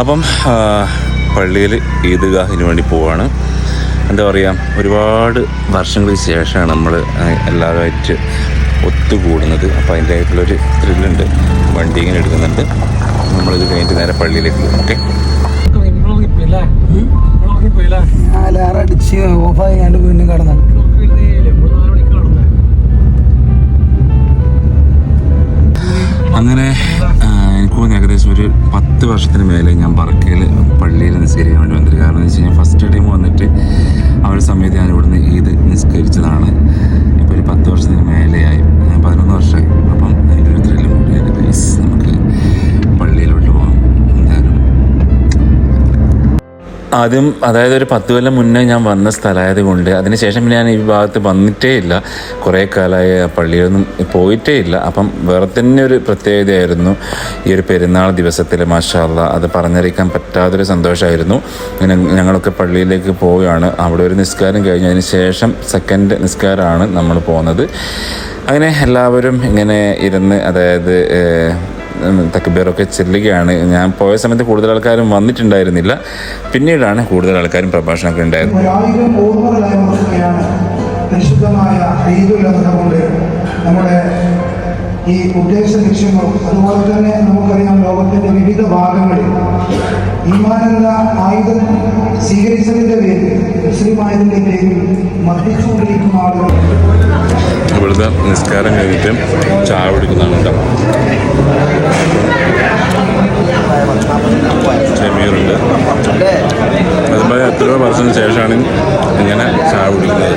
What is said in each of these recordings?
അപ്പം പള്ളിയിൽ ഈദ്ഗാഹിന് വേണ്ടി പോവാണ്. എന്താ പറയുക ഒരുപാട് വർഷങ്ങൾക്ക് ശേഷമാണ് നമ്മൾ എല്ലാവരുമായിട്ട് ഒത്തുകൂടുന്നത്. അപ്പോൾ അതിന്റെ ആയിട്ടുള്ളൊരു ത്രില്ലുണ്ട്. വണ്ടി ഇങ്ങനെ എടുക്കുന്നുണ്ട്. നമ്മളിത് കഴിഞ്ഞിട്ട് നേരെ പള്ളിയിലേക്ക് പോകും ഓക്കെ? അടിച്ച് ഓഫായി ഞാൻ പിന്നെ കടന്നു ബർക്കയിൽ പള്ളിയിൽ നിസ്കരിക്കാൻ വേണ്ടി വന്നിട്ട്. കാരണം എന്ന് വെച്ച് കഴിഞ്ഞാൽ ഫസ്റ്റ് ടൈം വന്നിട്ട് ആ ഒരു സമയത്ത് ഞാൻ ആദ്യം അതായത് ഒരു പത്ത് കൊല്ലം മുന്നേ ഞാൻ വന്ന സ്ഥലമായത് കൊണ്ട് അതിനുശേഷം ഞാൻ ഈ ഭാഗത്ത് വന്നിട്ടേ ഇല്ല. കുറേ കാലമായി പള്ളിയിലൊന്നും പോയിട്ടേ ഇല്ല. അപ്പം വേറെ തന്നെ ഒരു പ്രത്യേകതയായിരുന്നു ഈ ഒരു പെരുന്നാൾ ദിവസത്തിൽ മാഷാല്ല അത് പറഞ്ഞറിയിക്കാൻ പറ്റാത്തൊരു സന്തോഷമായിരുന്നു ഞങ്ങളൊക്കെ പള്ളിയിലേക്ക് പോവുകയാണ്. അവിടെ ഒരു നിസ്കാരം കഴിഞ്ഞതിന് ശേഷം സെക്കൻഡ് നിസ്കാരമാണ് നമ്മൾ പോകുന്നത് അങ്ങനെ എല്ലാവരും ഇങ്ങനെ ഇരുന്ന് അതായത് ഏഹ്, തക്ബീറൊക്കെ ചെല്ലുകയാണ്. ഞാൻ പോയ സമയത്ത് കൂടുതൽ ആൾക്കാരും വന്നിട്ടുണ്ടായിരുന്നില്ല. പിന്നീടാണ് കൂടുതൽ ആൾക്കാരും പ്രഭാഷണമൊക്കെ ഉണ്ടായിരുന്നത്. പരിശുദ്ധമായ കൊണ്ട് നമ്മുടെ ഈ ഉദ്ദേശ ലക്ഷ്യങ്ങളും അതുപോലെ തന്നെ നമുക്കറിയാം ലോകത്തിന്റെ വിവിധ ഭാഗങ്ങളിൽ ഈമാൻ എന്ന ആയുധം സ്വീകരിച്ചതിന്റെ പേരിൽ മുസ്ലിമായതിന്റെ പേരിൽ മർദ്ദിച്ചുകൊണ്ടിരിക്കുന്ന ആളുകൾ. ഇവിടുത്തെ നിസ്കാരം കഴിഞ്ഞിട്ട് ചായ കുടിക്കുന്നതാണ് കേട്ടോ ഷമീറുണ്ട് അതുപോലെ എത്രയോ വർഷത്തിന് ശേഷമാണ് ഇങ്ങനെ ചായ കുടിക്കുന്നത്.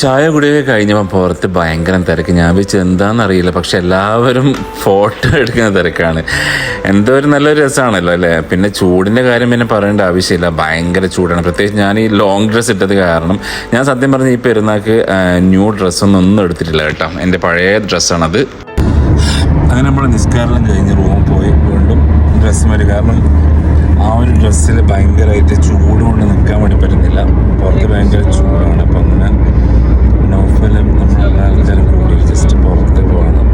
ചായ കുടിയൊക്കെ കഴിഞ്ഞപ്പോൾ പുറത്ത് ഭയങ്കര തിരക്ക്. ഞാൻ വെച്ച് എന്താണെന്നറിയില്ല പക്ഷെ എല്ലാവരും ഫോട്ടോ എടുക്കുന്ന തിരക്കാണ്. എന്തോ ഒരു നല്ലൊരു രസമാണല്ലോ അല്ലേ? പിന്നെ ചൂടിന്റെ കാര്യം പിന്നെ പറയേണ്ട ആവശ്യമില്ല ഭയങ്കര ചൂടാണ്. പ്രത്യേകിച്ച് ഞാൻ ഈ ലോങ് ഡ്രസ്സ് ഇട്ടത് കാരണം ഞാൻ സത്യം പറഞ്ഞ ഈ പെരുന്നാൾക്ക് ന്യൂ ഡ്രസ്സൊന്നും ഒന്നും എടുത്തിട്ടില്ല കേട്ടോ. എന്റെ പഴയ ഡ്രസ്സാണത് അങ്ങനെ നമ്മൾ നിസ്കാരം കഴിഞ്ഞ് വീണ്ടും ഡ്രസ്സ് മതി കാരണം ആ ഒരു ഡ്രസ്സിൽ ഭയങ്കരമായിട്ട് ചൂട് കൊണ്ട് നിൽക്കാൻ വേണ്ടി പറ്റുന്നില്ല. പുറത്ത് ഭയങ്കര ചൂടാണ്. അപ്പം അങ്ങനെ നോഫലും നമ്മളെല്ലാവരും കൂടി ജസ്റ്റ് പുറത്ത് പോകണം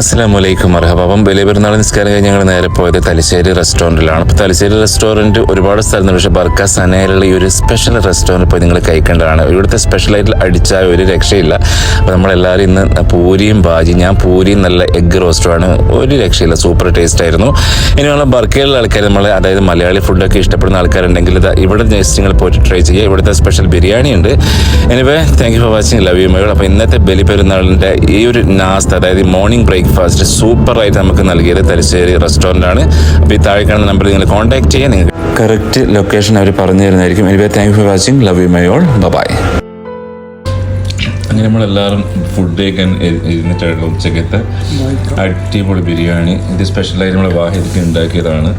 അസ്സാം വലൈക്കും മർഹബ. അപ്പം വലിയ പെരുന്നാൾ നിസ്കാരം കഴിഞ്ഞ് ഞങ്ങൾ നേരെ പോയത് തലശ്ശേരി റെസ്റ്റോറന്റിലാണ്. അപ്പോൾ തലശ്ശേരി റെസ്റ്റോറന്റ് ഒരുപാട് സ്ഥലത്തുണ്ട് പക്ഷേ ബർക്ക സനയിലുള്ള ഈ ഒരു സ്പെഷ്യൽ റെസ്റ്റോറന്റ് ഇപ്പോൾ നിങ്ങൾ കഴിക്കേണ്ടതാണ്. ഇവിടുത്തെ സ്പെഷ്യലായിട്ട് അടിച്ചാൽ ഒരു രക്ഷയില്ല. അപ്പോൾ നമ്മളെല്ലാവരും ഇന്ന് പൂരിയും ബാജി ഞാൻ പൂരിയും നല്ല എഗ്ഗ് റോസ്റ്റുമാണ് ഒരു രക്ഷയില്ല സൂപ്പർ ടേസ്റ്റ് ആയിരുന്നു. ഇനിയുള്ള ബർക്കയിലുള്ള ആൾക്കാർ നമ്മൾ അതായത് മലയാളി ഫുഡൊക്കെ ഇഷ്ടപ്പെടുന്ന ആൾക്കാരുണ്ടെങ്കിൽ ഇത് ഇവിടെ ജസ്റ്റ് നിങ്ങൾ പോയിട്ട് ട്രൈ ചെയ്യുക. ഇവിടുത്തെ സ്പെഷ്യൽ ബിരിയാണി ഉണ്ട്. Anyway thank you for watching love you മകൾ അപ്പോൾ ഇന്നത്തെ ബലി പെരുന്നാളിന്റെ ഈ ഒരു നാസ്ത അതായത് മോർണിംഗ് ബ്രേക്ക്ഫാസ്റ്റ് സൂപ്പറായിട്ട് നമുക്ക് നൽകിയത് തലശ്ശേരി റെസ്റ്റോറന്റ് ആണ്. അപ്പോൾ ഈ താഴെ കാണുന്ന നമ്പറിൽ നിങ്ങൾ കോൺടാക്ട് ചെയ്യുക. നിങ്ങൾക്ക് കറക്റ്റ് ലൊക്കേഷൻ അവർ പറഞ്ഞു തരുന്നതായിരിക്കും. Anyway thank you for watching love you my all bye അങ്ങനെ നമ്മളെല്ലാവരും ഫുഡ് കഴിക്കാൻ ഇ- ഇരുന്നിട്ടാണ് ഉച്ചക്കത്തെ. അടിപൊളി ബിരിയാണി. ഇത് സ്പെഷ്യലായിട്ട് നമ്മൾ വാഹിദിക്ക് ഉണ്ടാക്കിയതാണ്.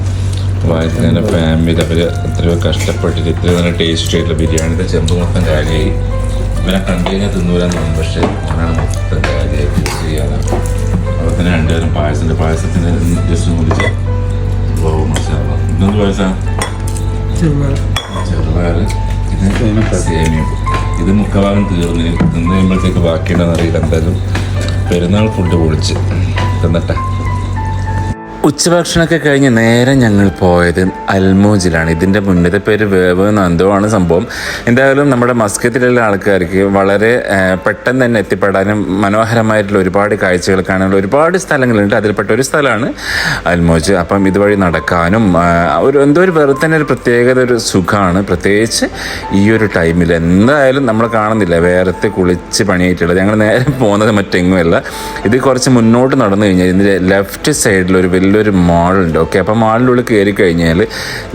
വാഹിദിന്റെ ഫാമിലി അവർ എത്രയോ കഷ്ടപ്പെട്ടിട്ട് ഇത്രയും നല്ല ടേസ്റ്റ് ആയിട്ടുള്ള ബിരിയാണി. ഇത് ചെമ്പ് മൊത്തം കാര്യമായി ഇവനെ കണ്ടുകഴിഞ്ഞാൽ തിന്നൂരാൻ തോന്നും പക്ഷേ ഞാനാണ് മൊത്തം കാര്യമായി യൂസ് ചെയ്യാറ് അപ്പോൾ തന്നെ രണ്ടുപേരും പായസത്തിന്റെ പായസത്തിന്റെ ജസ്റ്റ് കുടിച്ച് ഓ മസാല. ഇതെന്ത് പായസമാണ് ചെറുപയർ. ഇത് സേമിയം. ഇത് മുഖഭാഗം തീർന്ന്. തിന്ന് കഴിയുമ്പോഴത്തേക്ക് ബാക്കിയുണ്ടെന്ന് എന്തായാലും പെരുന്നാൾ ഫുഡ് പൊളിച്ച്. തിന്നട്ടെ. ഉച്ചഭക്ഷണമൊക്കെ കഴിഞ്ഞ് നേരെ ഞങ്ങൾ പോയത് അൽമോജിലാണ്. ഇതിന്റെ മുന്നത്തെ പേര് വേവ് എന്തോ ആണ് സംഭവം. എന്തായാലും നമ്മുടെ മസ്കത്തിലുള്ള ആൾക്കാർക്ക് വളരെ പെട്ടെന്ന് തന്നെ എത്തിപ്പെടാനും മനോഹരമായിട്ടുള്ള ഒരുപാട് കാഴ്ചകൾ കാണാനുള്ള ഒരുപാട് സ്ഥലങ്ങളുണ്ട്. അതിൽപ്പെട്ട ഒരു സ്ഥലമാണ് അൽമോജ്. അപ്പം ഇതുവഴി നടക്കാനും ഒരു എന്തോ ഒരു വേറെ തന്നെ ഒരു പ്രത്യേകത ഒരു സുഖമാണ്. പ്രത്യേകിച്ച് ഈ ഒരു ടൈമിൽ എന്തായാലും നമ്മൾ കാണുന്നില്ല. വേറത്തെ കുളിച്ച് പണിയായിട്ടുള്ളത്. ഞങ്ങൾ നേരെ പോകുന്നത് മറ്റെങ്ങുമല്ല. ഇത് കുറച്ച് മുന്നോട്ട് നടന്നു കഴിഞ്ഞാൽ ഇതിന്റെ ലെഫ്റ്റ് സൈഡിൽ ഒരു വലിയൊരു മാളുണ്ട്. ഓക്കെ അപ്പോൾ മാളിനുള്ളിൽ കയറി കഴിഞ്ഞാൽ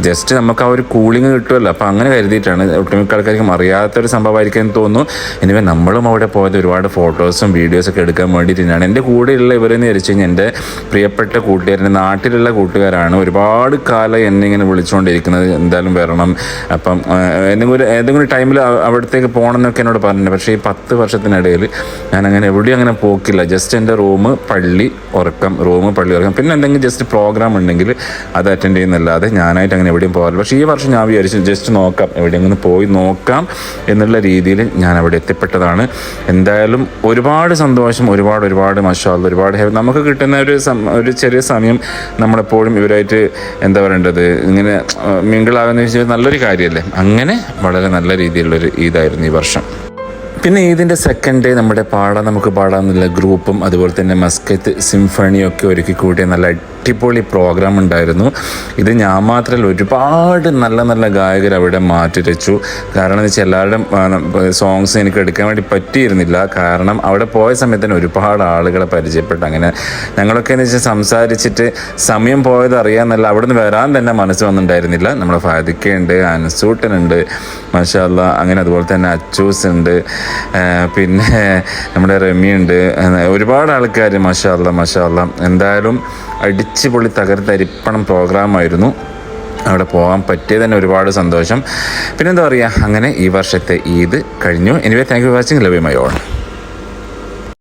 ജസ്റ്റ് നമുക്ക് ആ ഒരു കൂളിംഗ് കിട്ടുമല്ലോ. അപ്പോൾ അങ്ങനെ കരുതിയിട്ടാണ് ഒട്ടുമിക്ക ആൾക്കാർക്കും അറിയാത്തൊരു സംഭവമായിരിക്കും എന്ന് തോന്നുന്നു. എനിവേ നമ്മളും അവിടെ പോയത് ഒരുപാട് ഫോട്ടോസും വീഡിയോസൊക്കെ എടുക്കാൻ വേണ്ടിയിട്ടാണ് എന്റെ കൂടെയുള്ള ഇവരെന്ന് വിചാരിച്ചു കഴിഞ്ഞാൽ എന്റെ പ്രിയപ്പെട്ട കൂട്ടുകാരന്റെ നാട്ടിലുള്ള കൂട്ടുകാരാണ് ഒരുപാട് കാലം എന്നെ ഇങ്ങനെ വിളിച്ചുകൊണ്ടിരിക്കുന്നത് എന്തായാലും വരണം. അപ്പം എന്തെങ്കിലും ഒരു ഏതെങ്കിലും ടൈമിൽ അവിടത്തേക്ക് പോകണം എന്നൊക്കെ എന്നോട് പറഞ്ഞിട്ടുണ്ട്. പക്ഷേ ഈ പത്ത് വർഷത്തിനിടയിൽ ഞാൻ അങ്ങനെ എവിടെയും അങ്ങനെ പോക്കില്ല. ജസ്റ്റ് എന്റെ റൂം പള്ളി ഉറക്കം റൂം പള്ളി ഉറക്കം. പിന്നെ എന്തെങ്കിലും ജസ്റ്റ് പ്രോഗ്രാം ഉണ്ടെങ്കിൽ അത് അറ്റൻഡ് ചെയ്യുന്നല്ലാതെ ഞാനായിട്ട് അങ്ങനെ എവിടെയും പോകാറില്ല. പക്ഷേ ഈ വർഷം ഞാൻ വിചാരിച്ചു ജസ്റ്റ് നോക്കാം എവിടെയെങ്കിലും പോയി നോക്കാം എന്നുള്ള രീതിയിൽ ഞാൻ അവിടെ എത്തിപ്പെട്ടതാണ്. എന്തായാലും ഒരുപാട് സന്തോഷം ഒരുപാട് ഒരുപാട് മഷാൽ ഒരുപാട് നമുക്ക് കിട്ടുന്ന ഒരു ഒരു ചെറിയ സമയം നമ്മളെപ്പോഴും ഇവരായിട്ട് എന്താ പറയേണ്ടത് ഇങ്ങനെ മിങ്കിളാകുന്ന വെച്ചാൽ നല്ലൊരു കാര്യമല്ലേ? അങ്ങനെ വളരെ നല്ല രീതിയിലുള്ളൊരു ഈദായിരുന്നു ഈ വർഷം. പിന്നെ ഇതിന്റെ സെക്കൻഡ് ഡേ നമ്മുടെ പാടാൻ നമുക്ക് പാടാമെന്നുള്ള ഗ്രൂപ്പും അതുപോലെ തന്നെ മസ്കത്ത് സിംഫണിയൊക്കെ ഒരുക്കി കൂട്ടിയ നല്ല അടിപൊളി പ്രോഗ്രാം ഉണ്ടായിരുന്നു. ഇത് ഞാൻ മാത്രമല്ല ഒരുപാട് നല്ല നല്ല ഗായകർ അവിടെ മാറ്റിരച്ചു കാരണം എന്ന് വെച്ചാൽ എല്ലാവരുടെയും സോങ്സ് എനിക്ക് എടുക്കാൻ വേണ്ടി പറ്റിയിരുന്നില്ല. കാരണം അവിടെ പോയ സമയത്ത് തന്നെ ഒരുപാട് ആളുകളെ പരിചയപ്പെട്ടു. അങ്ങനെ ഞങ്ങളൊക്കെ എന്ന് വെച്ചാൽ സംസാരിച്ചിട്ട് സമയം പോയത് അറിയാമെന്നല്ല അവിടെ നിന്ന് വരാൻ തന്നെ മനസ്സ് വന്നിട്ടുണ്ടായിരുന്നില്ല. നമ്മുടെ ഫാദിക്കയുണ്ട് അൻസൂട്ടനുണ്ട് മഷാല്ല അങ്ങനെ അതുപോലെ തന്നെ അച്ചൂസ് ഉണ്ട് പിന്നെ നമ്മുടെ റമിയുണ്ട് ഒരുപാട് ആൾക്കാർ മഷാല്ല മഷാല്ല എന്തായാലും അടിച്ച് പൊളി തകർത്തരിപ്പണം പ്രോഗ്രാമായിരുന്നു. അവിടെ പോകാൻ പറ്റിയത് തന്നെ ഒരുപാട് സന്തോഷം. പിന്നെന്താ പറയുക അങ്ങനെ ഈ വർഷത്തെ ഈദ് കഴിഞ്ഞു. Anyway thank you watching love my own